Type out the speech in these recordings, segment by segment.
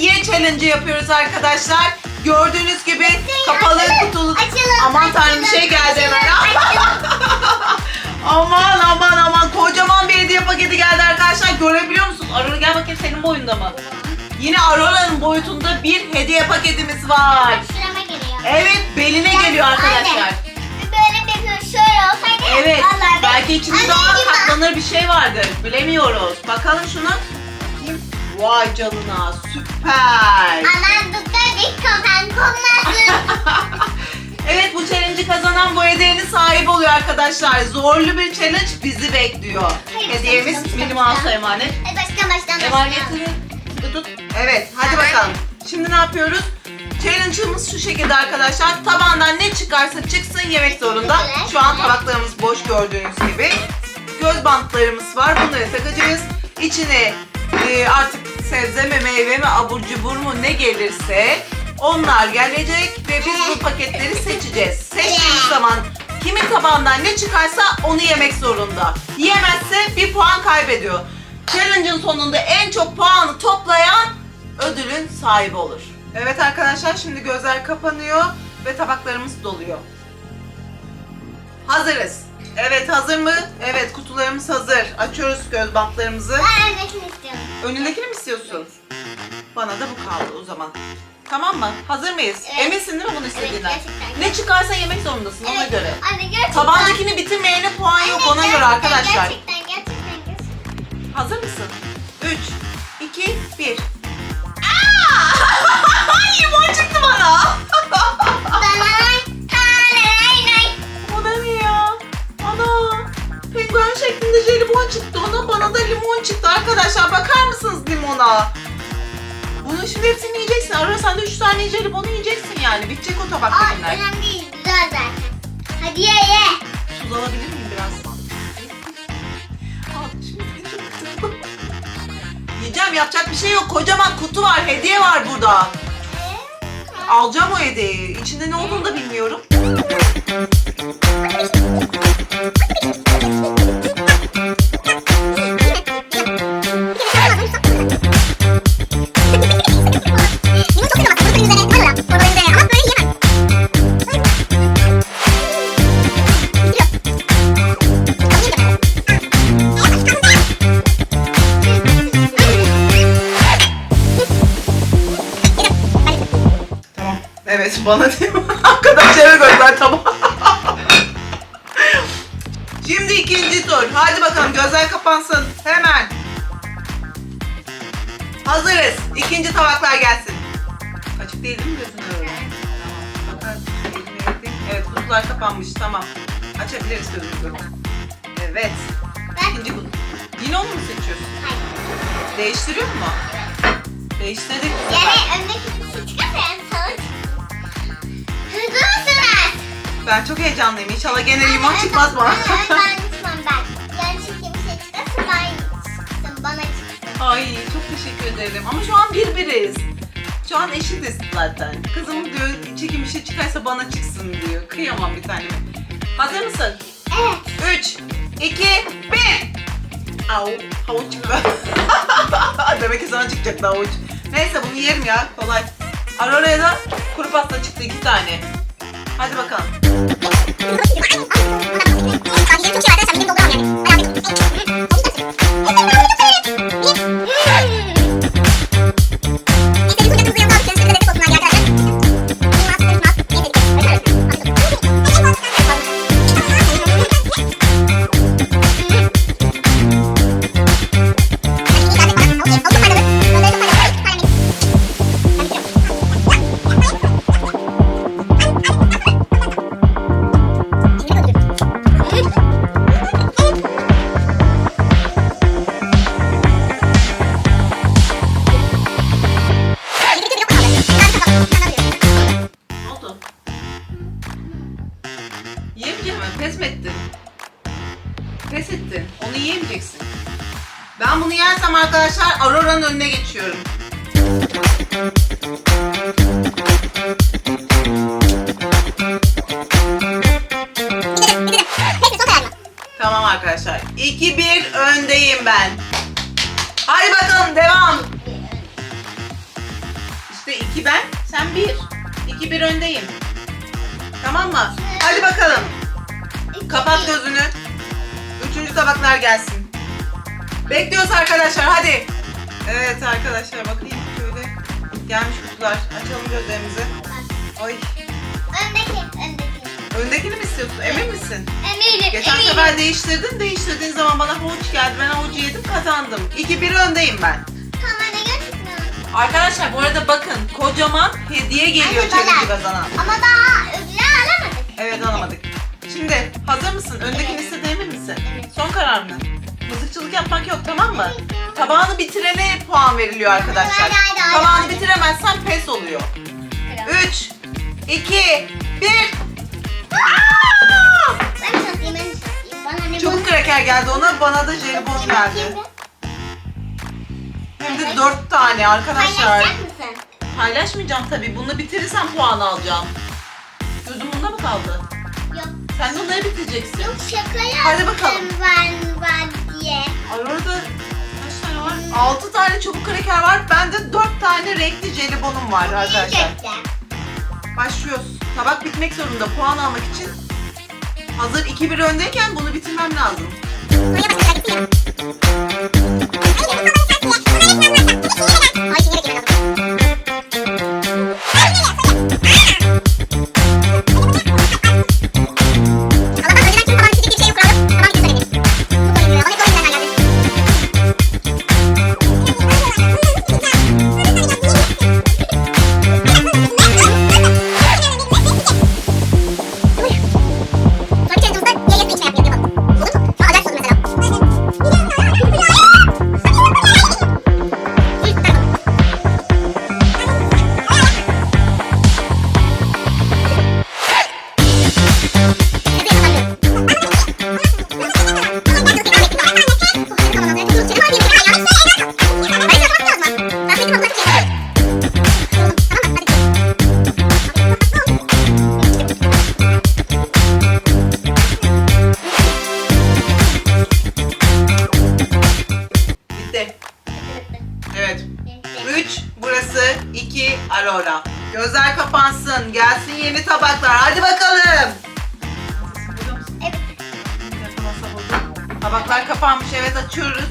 ye challenge yapıyoruz arkadaşlar. Gördüğünüz gibi kapalı kutulu. açılın, Aman tanrım bir şey geldi hemen. aman aman aman kocaman bir hediye paketi geldi arkadaşlar. Görebiliyor musun? Aurora gel bakayım senin boyunda mı? Yine Aurora'nın boyutunda bir hediye paketimiz var. Şurama geliyor. Evet beline geliyor arkadaşlar. Anne, Böyle bir şöyle olsaydı. Evet. Belki içinde daha katlanır bir şey vardır. Bilemiyoruz. Bakalım şunu. Vay canına süper. Aman dikkat kafan konmasın. evet bu challenge'ı kazanan bu hediyenin sahibi oluyor arkadaşlar. Zorlu bir challenge bizi bekliyor. Hayır, Hediyemiz başka, Mini başka. Mouse'a emanet. Hadi baştan baştan Emanetini tut. Evet hadi Tamam. bakalım. Şimdi ne yapıyoruz? Challenge'ımız şu şekilde arkadaşlar. Tabandan ne çıkarsa çıksın yemek zorunda. Şu an tabaklarımız boş gördüğünüz gibi. Göz bantlarımız var. Bunları takacağız. İçine e, artık sebze mi meyve mi abur cubur mu ne gelirse onlar gelecek ve biz bu paketleri seçeceğiz. Seçtiğimiz zaman kimin tabağından ne çıkarsa onu yemek zorunda. Yiyemezse bir puan kaybediyor. Challenge'ın sonunda en çok puanı toplayan ödülün sahibi olur. Evet arkadaşlar şimdi gözler kapanıyor ve tabaklarımız doluyor. Hazırız. Evet hazır mı? Evet kutularımız hazır. Açıyoruz göz bantlarımızı. Ben öndekini istiyorum. Önündekini mi istiyorsun? Bana da bu kaldı o zaman. Tamam mı? Hazır mıyız? Evet. Eminsin değil mi bunu istediğinden? gerçekten. ne çıkarsa yemek zorundasın ona Evet. göre. Anne gerçekten. Tabandakini bitirmeyene puan yok Anne, ona göre gerçekten, arkadaşlar. Gerçekten gerçekten gerçekten. Hazır mısın? 3, 2, 1. Aaa! Limon çıktı bana. Limona? Bunun şimdi hepsini yiyeceksin. Ara sen de 3 tane jelibonu yiyeceksin yani. Bitecek o Aa, tabaktakiler. önemli değil. Güzel zaten. Hadi ye ye. Tuz alabilir miyim biraz? Al, şimdi Yiyeceğim yapacak bir şey yok. Kocaman kutu var. Hediye var burada. Alacağım o hediyeyi. İçinde ne olduğunu da bilmiyorum. Gözler kapansın. Hemen. Hazırız. İkinci tabaklar gelsin. Açık değil değil mi gözün öyle? Evet kutular kapanmış. Tamam. Açabiliriz gözümüzü. Evet. İkinci kutu. Yine onu mu seçiyorsun? Hayır. Değiştiriyor mu? Değiştirdik. Yani öndeki kişi çıkarsa yani sana Hızlı mısınız? Ben çok heyecanlıyım. İnşallah gene limon çıkmaz bana. Ben çıkmam ben. Ay çok teşekkür ederim. Ama şu an birbiriz. Şu an eşitiz zaten. Kızım diyor çekim bir şey çıkarsa bana çıksın diyor. Kıyamam bir tane. Hazır mısın? Evet. 3, 2, 1. Au, havuç çıktı. Demek ki sana çıkacaktı havuç. Neyse bunu yerim ya kolay. Aurora'ya da kuru pasta çıktı iki tane. Hadi bakalım. Öndeyim ben. Hadi bakalım devam. İşte iki ben, sen bir. İki bir öndeyim. Tamam mı? Hadi bakalım. Kapat gözünü. Üçüncü tabaklar gelsin. Bekliyoruz arkadaşlar hadi. Evet arkadaşlar bakayım şöyle. Gelmiş kutular. Açalım gözlerimizi. Ay. Öndeki, öndeki. Öndekini mi istiyorsun? Emin misin? Eminim, Geçen eminim. sefer değiştirdin. Değiştirdiğin zaman bana havuç geldi. Ben havucu yedim kazandım. 2-1 öndeyim ben. Tamam anne gerçekten. Arkadaşlar bu arada bakın kocaman hediye geliyor Anne, kazanan. Ama daha ödülü alamadık. Evet alamadık. Şimdi hazır mısın? Öndekini Evet. istediğin emin misin? Evet. Son karar mı? Mızıkçılık yapmak yok tamam mı? Tabağını bitirene puan veriliyor arkadaşlar. Hadi, Tabağını bitiremezsen pes oluyor. 3, 2, 1. Ben. Bana ne Çubuk kraker geldi ona, bana da jelibon geldi. Hem de. 4 tane arkadaşlar. Paylaşacak mısın? Paylaşmayacağım tabii. Bunu bitirirsem puan alacağım. Gözüm bunda mı kaldı? Yok. Sen de onları bitireceksin. Yok şaka yaptım Hadi bakalım. ben var diye. Ay orada kaç tane var? 6 tane çubuk kraker var. Bende 4 tane renkli jelibonum var arkadaşlar. Yiyecekler. Başlıyoruz. Tabak bitmek zorunda puan almak için. Hazır 2-1 öndeyken bunu bitirmem lazım. 2 Aurora. Gözler kapansın. Gelsin yeni tabaklar. Hadi bakalım. Evet. Tabaklar kapanmış. Evet açıyoruz.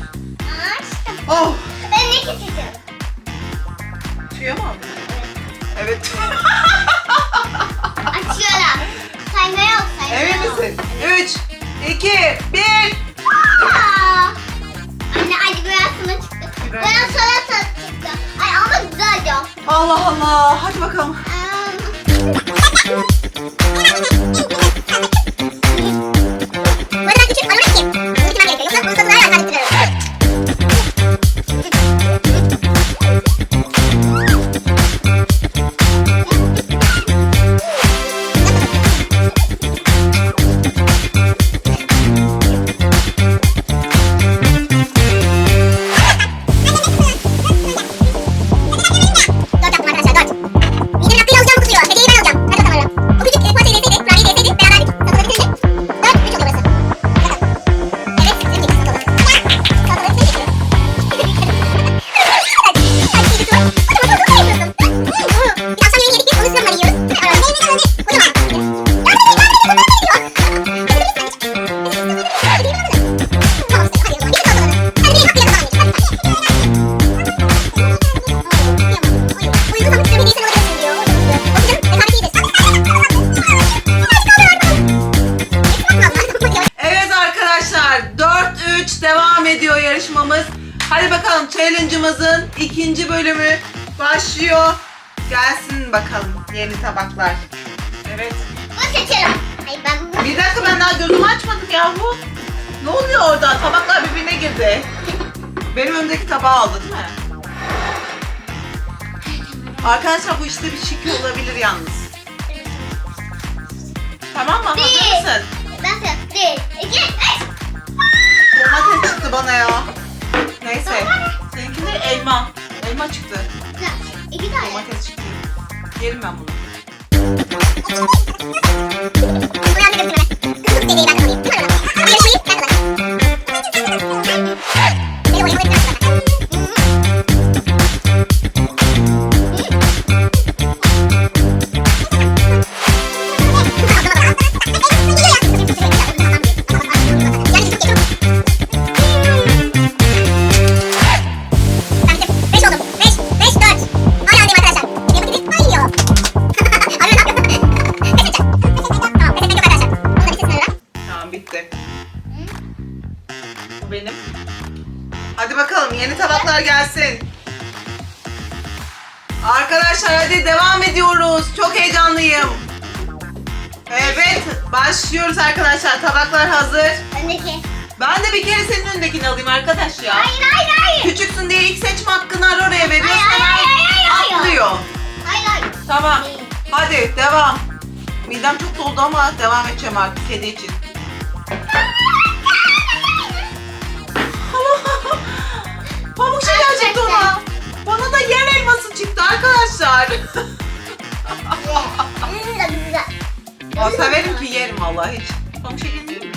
Açtım. Oh. Ben ne keseceğim? Tüyo mu aldın? Evet. Açıyorum. Sayma yok sayma Emin misin? 3, 2, 1. Aa! Anne acı boyasına çıktı. Biber. Boya ya. Allah Allah. Hadi bakalım. ikinci bölümü başlıyor. Gelsin bakalım yeni tabaklar. Evet. Bunu seçerim. Ay ben bunu Bir dakika ben daha gözümü açmadım yahu. Ne oluyor orada? Tabaklar birbirine girdi. Benim önümdeki tabağı aldı değil mi? Arkadaşlar bu işte bir şike olabilir yalnız. Tamam mı? Hazır mısın? Ben seçtim. Bir, iki, üç. Domates çıktı bana ya. Neyse. Seninki de elma. Elma çıktı. İki tane. Domates çıktı. Yerim ben bunu. Bu bakalım yeni tabaklar gelsin. Arkadaşlar hadi devam ediyoruz. Çok heyecanlıyım. Evet başlıyoruz arkadaşlar. Tabaklar hazır. Öndeki. Ben de bir kere senin önündekini alayım arkadaş ya. Hayır hayır hayır. Küçüksün diye ilk seçme hakkını oraya veriyorsun. Hayır, hayır, hayır, hayır, hayır. Atlıyor. Hayır hayır. Tamam. Hadi devam. Midem çok doldu ama devam edeceğim artık kedi için. Pamuk Aa, severim ki yerim vallahi hiç. Şeker değil mi?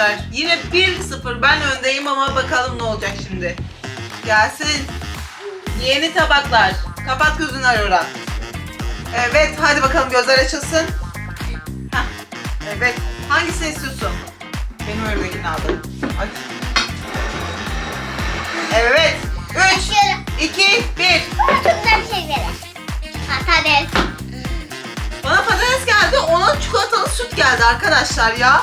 Arkadaşlar. Yine 1-0 ben öndeyim ama bakalım ne olacak şimdi. Gelsin. Yeni tabaklar. Kapat gözünü Aurora. Evet hadi bakalım gözler açılsın. Hah, Evet. Hangisini istiyorsun? Benim önümdekini aldım. Aç. Evet. 3, Açıyorum. 2, 1. Bana çok şey verin. Patates. Bana patates geldi, ona çikolatalı süt geldi arkadaşlar ya.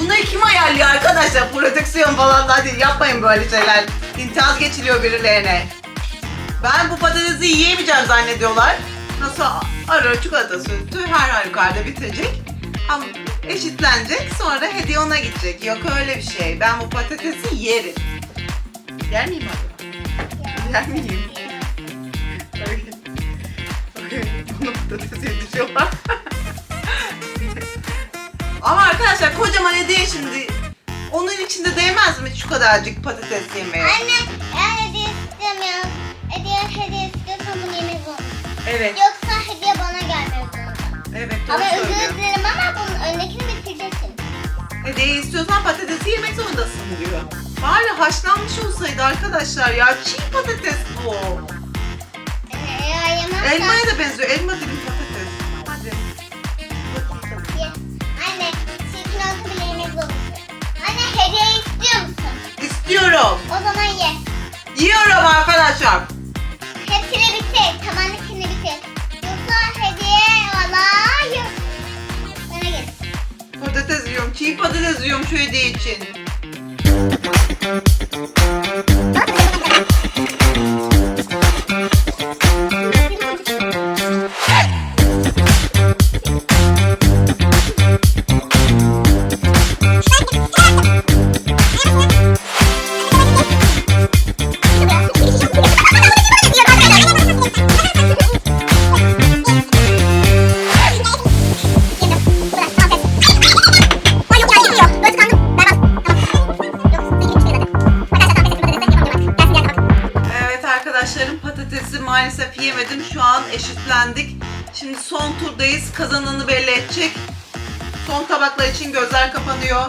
Bunları kim ayarlıyor arkadaşlar? Prodüksiyon falan hadi yapmayın böyle şeyler. İmtiyaz geçiliyor birilerine. Ben bu patatesi yiyemeyeceğim zannediyorlar. Nasıl ara çikolata sütü her halükarda bitecek. Ama eşitlenecek sonra hediye ona gidecek. Yok öyle bir şey. Ben bu patatesi yerim. Yer miyim abi? Yer miyim? Bunu patatese yetişiyorlar. Ama arkadaşlar kocaman hediye şimdi. Onun içinde değmez mi şu kadarcık patates yemeye? Anne eğer hediye istemiyorsun. Hediye hediye istiyorsan bunu yemek zorundasın. Evet. Yoksa hediye bana zorunda. Evet doğru Ama özür dilerim ama bunun öndekini bitireceksin. Hediye istiyorsan patatesi yemek zorundasın diyor. Bari haşlanmış olsaydı arkadaşlar ya. Çiğ patates bu. Anne eğer yemezsen... Elmaya da benziyor. Elma dilim Yiyorum arkadaşlar. Hepsini bitir. Tamamını bitir. Yoksa hediye valla yok. Bana gel. Patates yiyorum. Çiğ patates yiyorum şu hediye için. Son tabaklar için gözler kapanıyor.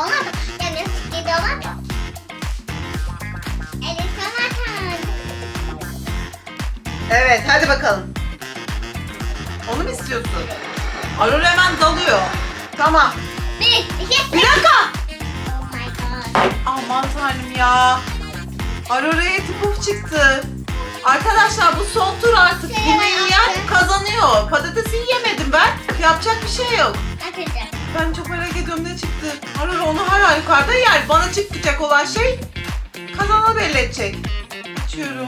Olmadı. Yani yedi olmadı. Elif zaten. Evet hadi bakalım. Onu mu istiyorsun? Arur hemen dalıyor. Tamam. Bir, iki, Bir dakika. Oh my god. Aman tanrım ya. Arora'ya eti puf çıktı. Arkadaşlar bu son tur artık. Şey, Bunu yiyen kazanıyor. Patatesi yiyemedim ben. Yapacak bir şey yok. Atacağım. Ben çok merak ediyorum ne çıktı. Arora onu her halükarda yer. Bana çıkacak olan şey kazananı belli edecek. Açıyorum.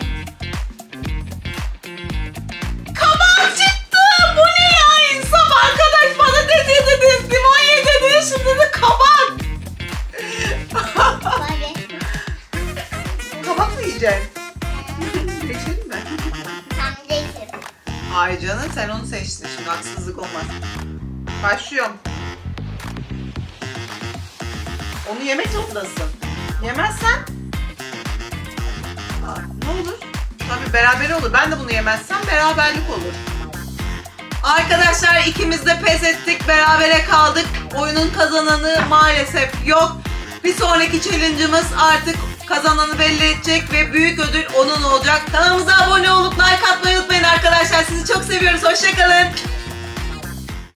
Kabak çıktı. Bu ne ya insan arkadaş patates yediniz, limon yediniz, şimdi de kabak. Kabak mı yiyeceksin? Ay canım sen onu seçtin şimdi haksızlık olmaz. Başlıyorum. Onu yemek zorundasın. Yemezsen Aa, ne olur? Tabii beraber olur. Ben de bunu yemezsem beraberlik olur. Arkadaşlar ikimiz de pes ettik. Berabere kaldık. Oyunun kazananı maalesef yok. Bir sonraki challenge'ımız artık kazananı belli edecek ve büyük ödül onun olacak. Kanalımıza abone olup like atmayı unutmayın arkadaşlar. Sizi çok seviyoruz. Hoşçakalın.